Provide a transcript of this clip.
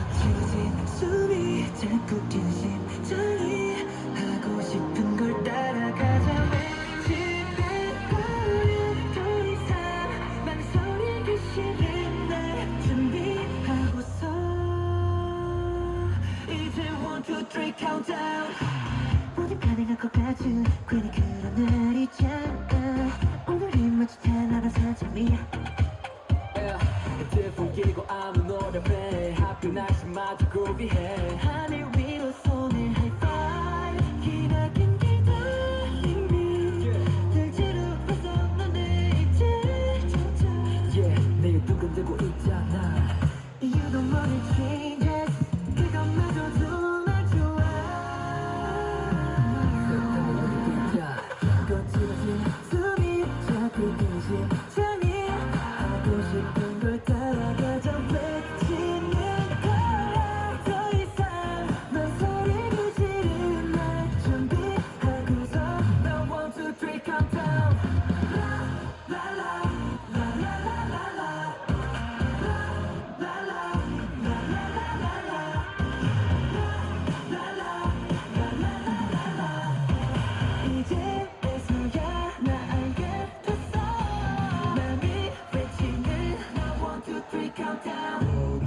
거칠어진 숨이 자꾸 뛴 심장이 하고 싶은 걸 따라가자 왠지 내거를 더 이상 망설이기 싫은 날 준비하고서 이제 one two three countdown. 모두 가능할 것 같은 괜히 그런 날이잖 하늘 위로 손을 하이파이브. 기나긴 기다림이 들지로 벗어 너내 이제. 찾아 yeah 내일 두근대고 있잖아. You don't wanna changes. 그것마저도 날 좋아. 세상을 숨이 자꾸 근심장이 하고 싶은 걸 따라가자 왜 down.